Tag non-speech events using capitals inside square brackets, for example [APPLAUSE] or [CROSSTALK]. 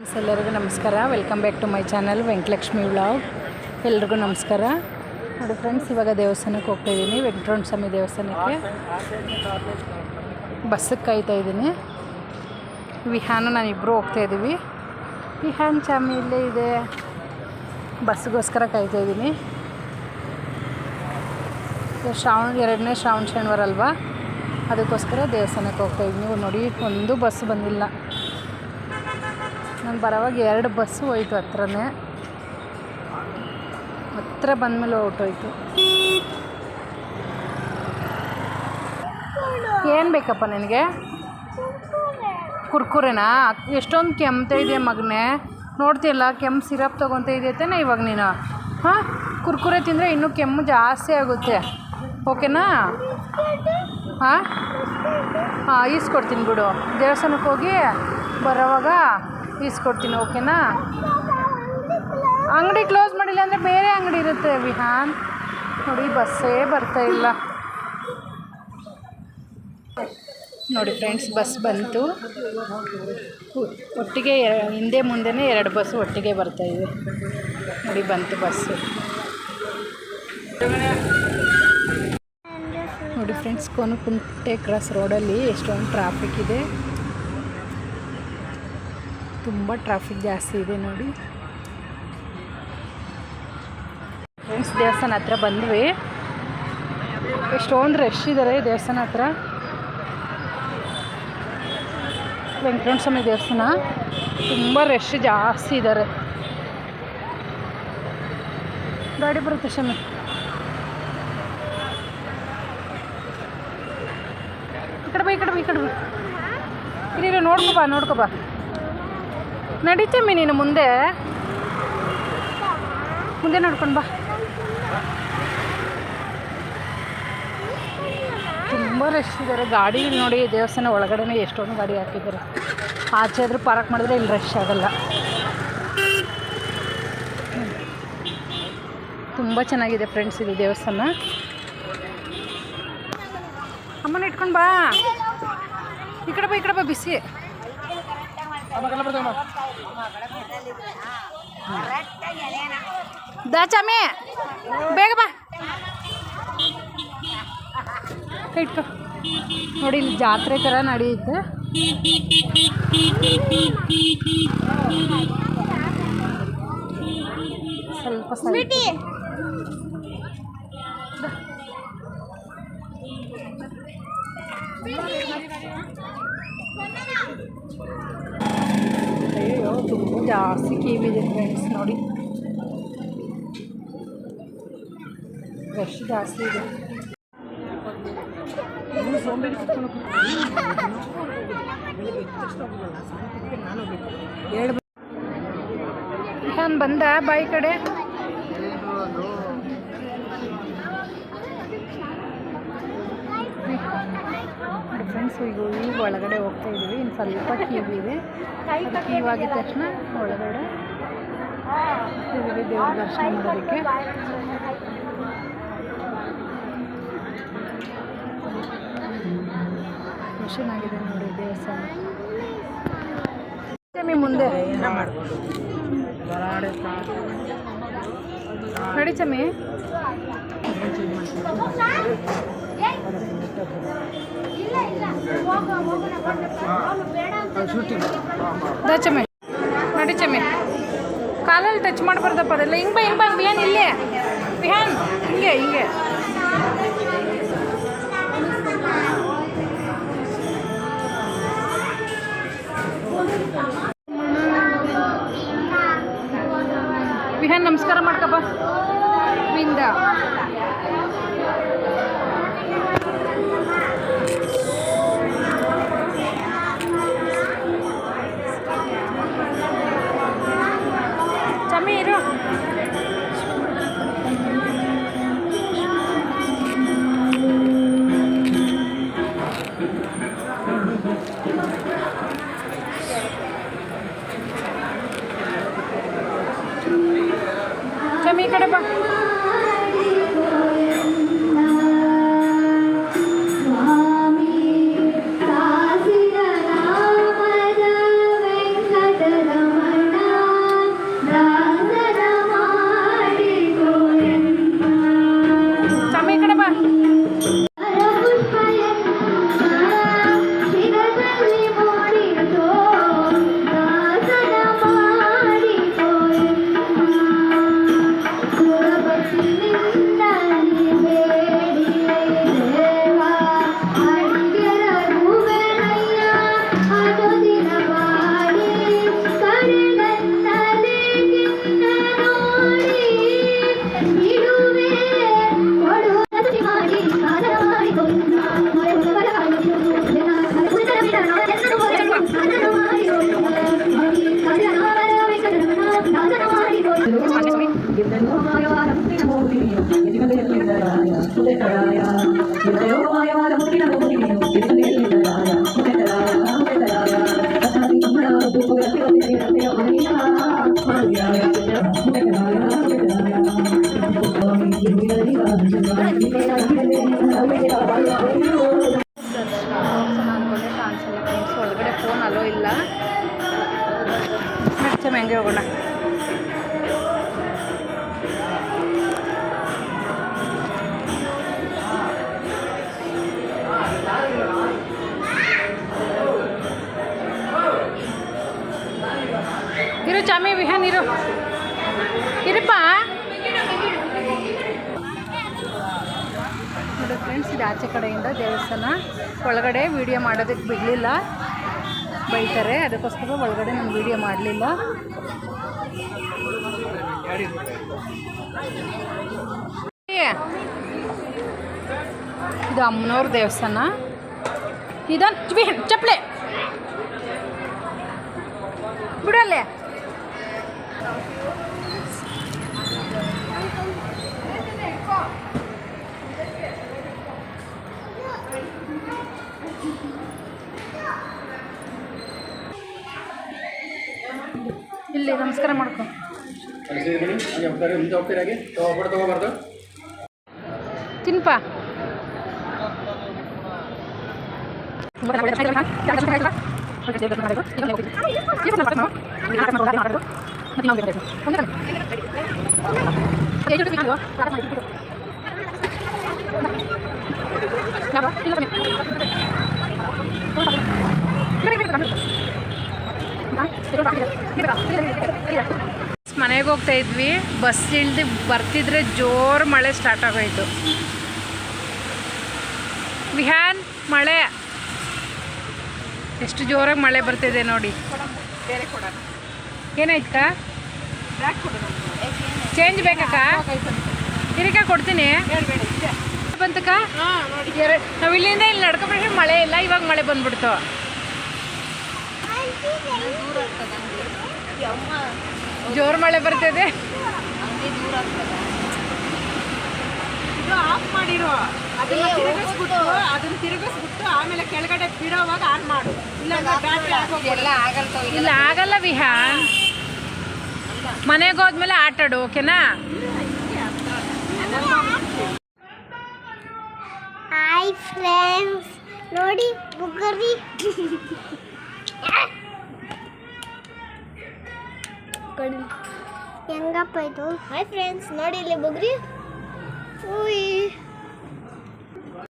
Friends, ಎಲ್ಲರಿಗೂ ನಮಸ್ಕಾರ. Welcome back to my channel Venkatalakshmi vlog ಎಲ್ರಿಗೂ ನಮಸ್ಕಾರ. ನೋಡಿ ಫ್ರೆಂಡ್ಸ್ ಇವಾಗ ದೇವಸ್ಥಾನಕ್ಕೆ ಹೋಗ್ತಾ ಇದ್ದೀನಿ ವೆಂಕಟರಮಣ ಸ್ವಾಮಿ ದೇವಸ್ಥಾನಕ್ಕೆ. ಬಸ್ಸಿಗೆ ಕಾಯ್ತಾ ಇದ್ದೀನಿ ವಿಹಾನು ನಾನು ಇಬ್ಬರು ಹೋಗ್ತಾ ಇದ್ದೀವಿ ವಿಹಾನ್ ಚಾಮಿ ಇಲ್ಲೇ ಇದೆ. ಬಸ್ಗೋಸ್ಕರ ಕಾಯ್ತಾ ಇದ್ದೀನಿ ಶ್ರಾವಣ ಎರಡನೇ ಶ್ರಾವಣ ಶನಿವಾರ ಅಲ್ವಾ? ಅದಕ್ಕೋಸ್ಕರ ದೇವಸ್ಥಾನಕ್ಕೆ ಹೋಗ್ತಾ ಇದ್ದೀನಿ ನೋಡಿ ಒಂದು ಬಸ್ ಬಂದಿಲ್ಲ. ನಾನು ಬರೋವಾಗ ಎರಡು ಬಸ್ಸು ಹೋಯ್ತು ಹತ್ರನೇ. ಹತ್ರ ಬಂದಮೇಲೆ ಹೋಯ್ತು ಏನು ಬೇಕಪ್ಪ ನಿನಗೆ? ಕುರ್ಕುರೆನಾ? ಎಷ್ಟೊಂದು ಕೆಮ್ತಾ ಇದೆಯಾ ಮಗನೇ? ನೋಡ್ತಿಯಲ್ಲ, ಕೆಮ್ಮು ಸಿರಪ್ ತೊಗೊತ ಇದೆಯೇನ ಇವಾಗ ನೀನು? ಹಾಂ? ಕುರ್ಕುರೆ ತಿಂದರೆ ಇನ್ನೂ ಕೆಮ್ಮು ಜಾಸ್ತಿ ಆಗುತ್ತೆ. ಓಕೆನಾ? ಹಾಂ? ಹಾಂ, ಈಸ್ಕೊಡ್ತೀನಿ ಬಿಡು. ದೇವಸ್ಥಾನಕ್ಕೆ ಹೋಗಿ ಬರೋವಾಗ ಈಸ್ಕೊಡ್ತೀನಿ, ಓಕೆನಾ? ಅಂಗಡಿ ಕ್ಲೋಸ್ ಮಾಡಿಲ್ಲ ಅಂದರೆ ಬೇರೆ ಅಂಗಡಿ ಇರುತ್ತೆ, ವಿಹಾನ್. ನೋಡಿ, ಬಸ್ಸೇ ಬರ್ತಾ ಇಲ್ಲ. ನೋಡಿ ಫ್ರೆಂಡ್ಸ್ ಬಸ್ ಬಂತು. ಒಟ್ಟಿಗೆ ಹಿಂದೆ ಮುಂದೆನೇ ಎರಡು ಬಸ್ಸು ಒಟ್ಟಿಗೆ ಬರ್ತಾ ಇದೆ. ನೋಡಿ, ಬಂತು ಬಸ್ಸು ನೋಡಿ ಫ್ರೆಂಡ್ಸ್ ಕೋನಕುಂಟೆ ಕ್ರಾಸ್ ರೋಡಲ್ಲಿ ಎಷ್ಟೊಂದು ಟ್ರಾಫಿಕ್ ಇದೆ. ತುಂಬ ಟ್ರಾಫಿಕ್ ಜಾಸ್ತಿ ಇದೆ ನೋಡಿ. ಫ್ರೆಂಡ್ಸ್ ದೇವಸ್ಥಾನ ಹತ್ರ ಬಂದ್ವಿ. ಎಷ್ಟೊಂದು ರಶ್ ಇದ್ದಾರೆ ದೇವಸ್ಥಾನ ಹತ್ರ. ವೆಂಕಟೇಶ್ ಸ್ವಾಮಿ ದೇವಸ್ಥಾನ. ತುಂಬ ರಶ್ ಜಾಸ್ತಿ ಇದ್ದಾರೆ ಗಾಡಿ ಬರುತ್ತೆ ಸ್ವಾಮಿ. ಈ ಕಡೆ ಬೈ, ಈ ಕಡೆ ಬಾ, ಈ ಕಡೆ ಬಾ. ಇಲ್ಲಿ ನೋಡ್ಕೊ ಬಾ ಬಾ. ನಡೀತಮ್ಮಿ ನೀನು ಮುಂದೆ. ಮುಂದೆ ನೋಡ್ಕೊಂಡು ಬಾ. ತುಂಬ ರಶ್ ಇದ್ದಾರೆ ಗಾಡಿ ನೋಡಿ, ದೇವಸ್ಥಾನ ಒಳಗಡೆನೇ ಎಷ್ಟೊಂದು ಗಾಡಿ ಹಾಕಿದ್ದಾರೆ. ಆಚೆ ಆದರೂ ಪಾರ್ಕ್ ಮಾಡಿದ್ರೆ ಇಲ್ಲಿ ರಶ್ ಆಗಲ್ಲ. ತುಂಬ ಚೆನ್ನಾಗಿದೆ ಫ್ರೆಂಡ್ಸ್ ಇದು ದೇವಸ್ಥಾನ. ಅಮ್ಮನ ಇಟ್ಕೊಂಡು ಬಾ. ಈ ಕಡೆ ಬಾ, ಈ ಕಡೆ ಬಾ, ಬಿಸಿ. ದಾಚಾಮಿ ಬೇಗ ಬಾ ಕೈ ಇಟ್ಕೊ ನೋಡಿ ಇಲ್ಲಿ ಜಾತ್ರೆ ಥರ ನಡೆಯುತ್ತೆ ಸ್ವಲ್ಪ ಸ್ವಲ್ಪ ಅಯ್ಯೋ ತುಂಬ ಜಾಸ್ತಿ ಕೀವಿದೆ ಫ್ರೆಂಡ್ಸ್ ನೋಡಿ. ರಶ್ ಜಾಸ್ತಿ ಇದೆ. ನಾನು ಬಂದ ಬಾಯಿ ಕಡೆ. ಫ್ರೆಂಡ್ಸ್ ಈಗ ಈಗ ಒಳಗಡೆ ಹೋಗ್ತಾ ಇದ್ದೀವಿ. ಇನ್ನು ಸ್ವಲ್ಪ ಕೀವ್ ಇದೆ. ಕ್ಯೂ ಆಗಿದ ತಕ್ಷಣ ಒಳಗಡೆ ದೇವ್ರ ದರ್ಶನ ಮಾಡೋದಕ್ಕೆ. ಚೆನ್ನಾಗಿದೆ ನೋಡಿ ದೇವಸ್ಥಾನ. ಮುಂದೆ. ನೋಡಿ ಚಮ್ಮಿ. ನೋಡಿ ಚಮ್ಮಿ. ಕಾಲಲ್ಲಿ ಟಚ್ ಮಾಡಬಾರ್ದಪ್ಪ ಅದೆಲ್ಲ. ಹಿಂಗೆ ಬಾ ಹಿಂಗೆ ಬಾ ವಿಹಾನ್ ಇಲ್ಲೇ? ವಿಹಾನ್, ಹಿಂಗೆ ಹಿಂಗೆ. ಬಿಹಾನ್ ನಮಸ್ಕಾರ ಮಾಡ್ಕಪ್ಪ. ಚಮ್ಮಿ ಹೋಗೋಣ ಚಾಮಿ ವಿಹಾನ್ ಇರು. ನೋಡಿ ಫ್ರೆಂಡ್ಸ್ ಇದು ಆಚೆ ಕಡೆಯಿಂದ ದೇವಸ್ಥಾನ. ಒಳಗಡೆ ವಿಡಿಯೋ ಮಾಡೋದಕ್ಕೆ ಬಿಡಲಿಲ್ಲ. ಬೈತಾರೆ, ಅದಕ್ಕೋಸ್ಕರ ಒಳಗಡೆ ನಾನು ವಿಡಿಯೋ ಮಾಡಲಿಲ್ಲ. ಇದು ಅಮ್ಮನವ್ರ ದೇವಸ್ಥಾನ. ಚಪ್ಪಳೆ ಚಪ್ಪಲೆ. ಇಲ್ಲಿ ನಮಸ್ಕಾರ ಮಾಡ್ಕೊ. ಕಳಿಸಿದ್ರಿ ಬನ್ನಿ ಮನೆಗೆ ಹೋಗ್ತಾ ಇದ್ವಿ. ಬಸ್ ಇಳ್ದು ಬರ್ತಿದ್ರೆ ಜೋರು ಮಳೆ ಸ್ಟಾರ್ಟ್ ಆಗೋಯ್ತು. ವಿಹಾನ್ ಮಳೆ. ಎಷ್ಟು ಜೋರಾಗಿ ಮಳೆ ಬರ್ತಿದೆ ನೋಡಿ. ಏನಾಯ್ತಕ್ಕ? ಚೇಂಜ್ ಬೇಕಕ್ಕ? ಇರಿಕ ಕೊಡ್ತೀನಿ. ಬಂತಕ್ಕ? ನಾವು ಇಲ್ಲಿಂದ ಇಲ್ಲಿ ನಡ್ಕೊಂಡ್ರೆ ಮಳೆ ಇಲ್ಲ ಇವಾಗ ಮಳೆ ಬಂದ್ಬಿಡ್ತು. ಜೋರು ಮಳೆ ಬರ್ತದೆ. ಇದು ಆಫ್ ಮಾಡಿರೋ. ಅದನ್ನ ತಿರುಗಿಸ್ಬಿಟ್ಟು ಅದನ್ನ ತಿರುಗಿಸ್ಬಿಟ್ಟು ಆಮೇಲೆ ಕೆಳಗಡೆ ಬಿಡೋವಾಗ ಆನ್ ಮಾಡು. ಇಲ್ಲ ಬ್ಯಾಟ್ರಿ ಆಗೋಲ್ಲ ಇಲ್ಲ ಆಗಲ್ಲ ವಿಹಾ. ಮನೆಗೆ ಹೋದ್ಮೇಲೆ ಆಟಾಡು ಓಕೆನಾ? ಹಾಯ್ ಫ್ರೆಂಡ್ಸ್ ನೋಡಿ [LAUGHS] ಬುಗ್ಗರಿ ಹೆಂಗಪ್ಪ ಇದು? ಹಾಯ್ ಫ್ರೆಂಡ್ಸ್ ನೋಡಿ ಇಲ್ಲಿ ಬುಗ್ರಿ. ಉಯ್